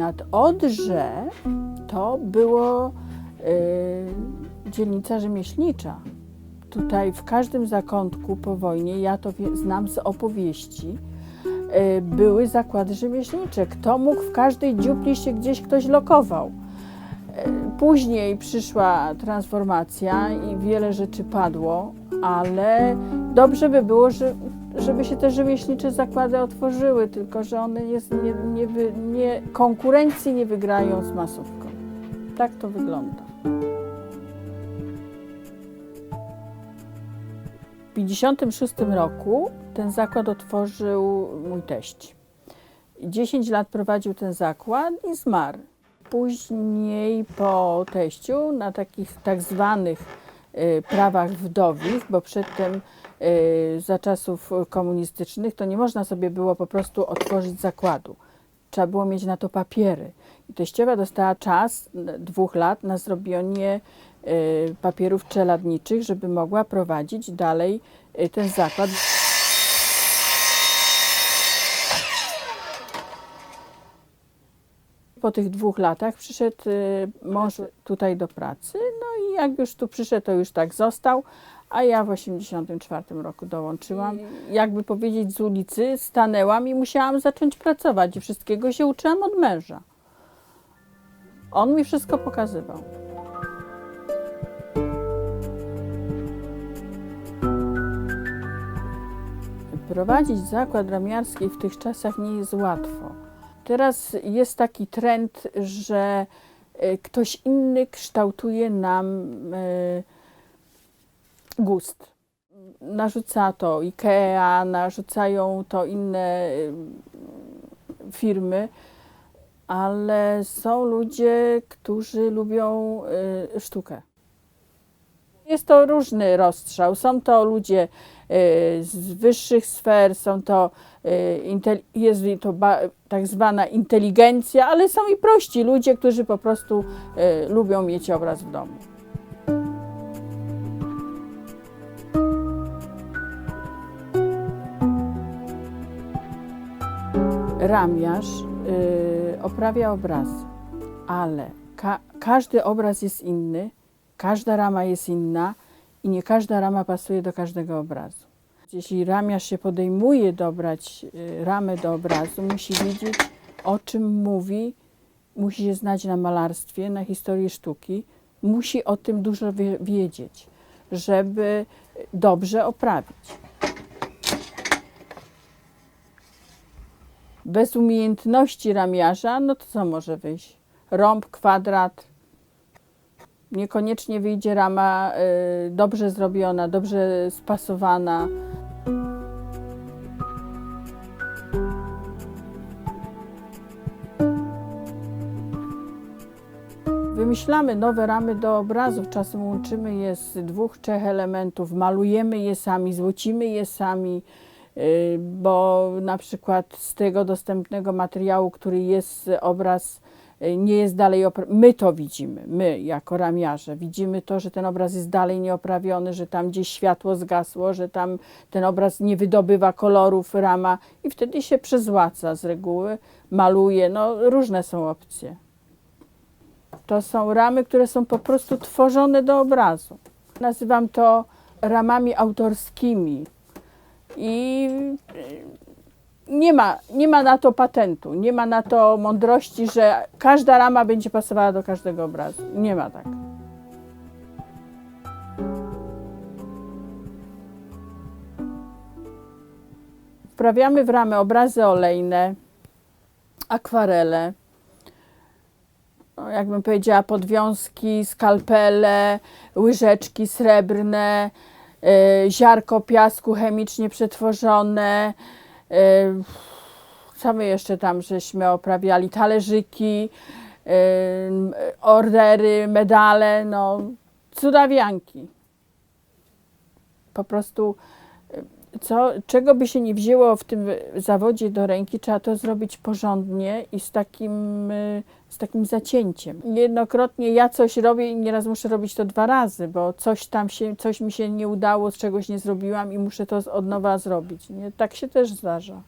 nad Odrze to było y, dzielnica rzemieślnicza. Tutaj w każdym zakątku po wojnie, ja to wie, znam z opowieści, y, były zakłady rzemieślnicze. Kto mógł, w każdej dziupli się gdzieś ktoś lokował. Y, Później przyszła transformacja i wiele rzeczy padło, ale dobrze by było, że, żeby się te rzemieślnicze zakłady otworzyły, tylko że one jest, nie, nie, nie, konkurencji nie wygrają z masówką. Tak to wygląda. W 1956 roku ten zakład otworzył mój teść. 10 lat prowadził ten zakład i zmarł. Później po teściu na takich tak zwanych prawach wdowich, bo przedtem y, za czasów komunistycznych to nie można sobie było po prostu otworzyć zakładu. Trzeba było mieć na to papiery. I teściowa dostała czas dwóch lat na zrobienie y, papierów czeladniczych, żeby mogła prowadzić dalej y, ten zakład. Po tych dwóch latach przyszedł y, mąż tutaj do pracy, no i jak już tu przyszedł, to już tak został, a ja w 1984 roku dołączyłam. Jakby powiedzieć z ulicy, stanęłam i musiałam zacząć pracować i wszystkiego się uczyłam od męża. On mi wszystko pokazywał. Prowadzić zakład ramiarski w tych czasach nie jest łatwo. Teraz jest taki trend, że e, ktoś inny kształtuje nam e, gust. Narzuca to IKEA, narzucają to inne e, firmy, ale są ludzie, którzy lubią sztukę. Jest to różny rozstrzał. Są to ludzie e, z wyższych sfer, są to, e, jest to tak zwana inteligencja, ale są i prości ludzie, którzy po prostu e, lubią mieć obraz w domu. Ramiarz oprawia obrazy, ale ka- każdy obraz jest inny, każda rama jest inna i nie każda rama pasuje do każdego obrazu. Jeśli ramiarz się podejmuje dobrać y, ramę do obrazu, musi wiedzieć, o czym mówi, musi się znać na malarstwie, na historii sztuki, musi o tym dużo wie- wiedzieć, żeby dobrze oprawić. Bez umiejętności ramiarza, no to co może wyjść? Rąb, kwadrat. Niekoniecznie wyjdzie rama y, dobrze zrobiona, dobrze spasowana. Wymyślamy nowe ramy do obrazów, czasem łączymy je z dwóch, trzech elementów, malujemy je sami, złocimy je sami, y, bo na przykład z tego dostępnego materiału, który jest obraz, nie jest dalej, my to widzimy, my jako ramiarze, widzimy to, że ten obraz jest dalej nieoprawiony, że tam gdzieś światło zgasło, że tam ten obraz nie wydobywa kolorów rama i wtedy się przezłaca z reguły, maluje, no różne są opcje. To są ramy, które są po prostu tworzone do obrazu. Nazywam to ramami autorskimi. I nie ma, nie ma na to patentu, nie ma na to mądrości, że każda rama będzie pasowała do każdego obrazu. Nie ma tak. Wprawiamy w ramy obrazy olejne, akwarele, no, jakbym powiedziała, podwiązki, skalpele, łyżeczki srebrne, y, ziarko piasku chemicznie przetworzone. Co my jeszcze tam żeśmy oprawiali? Talerzyki, ordery, medale, no cudawianki. Po prostu co, czego by się nie wzięło w tym zawodzie do ręki, trzeba to zrobić porządnie i z takim, y, z takim zacięciem. Niejednokrotnie ja coś robię i nieraz muszę robić to dwa razy, bo coś tam się, coś mi się nie udało, czegoś nie zrobiłam i muszę to od nowa zrobić. Nie? Tak się też zdarza.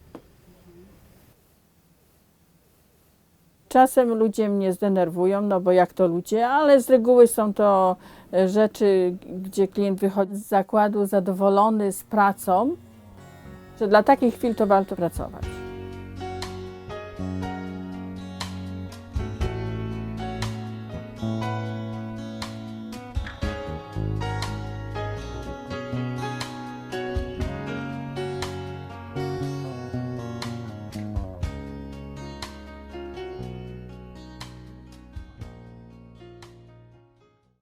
Czasem ludzie mnie zdenerwują, no bo jak to ludzie, ale z reguły są to e, rzeczy, gdzie klient wychodzi z zakładu zadowolony z pracą, że dla takich chwil to warto pracować.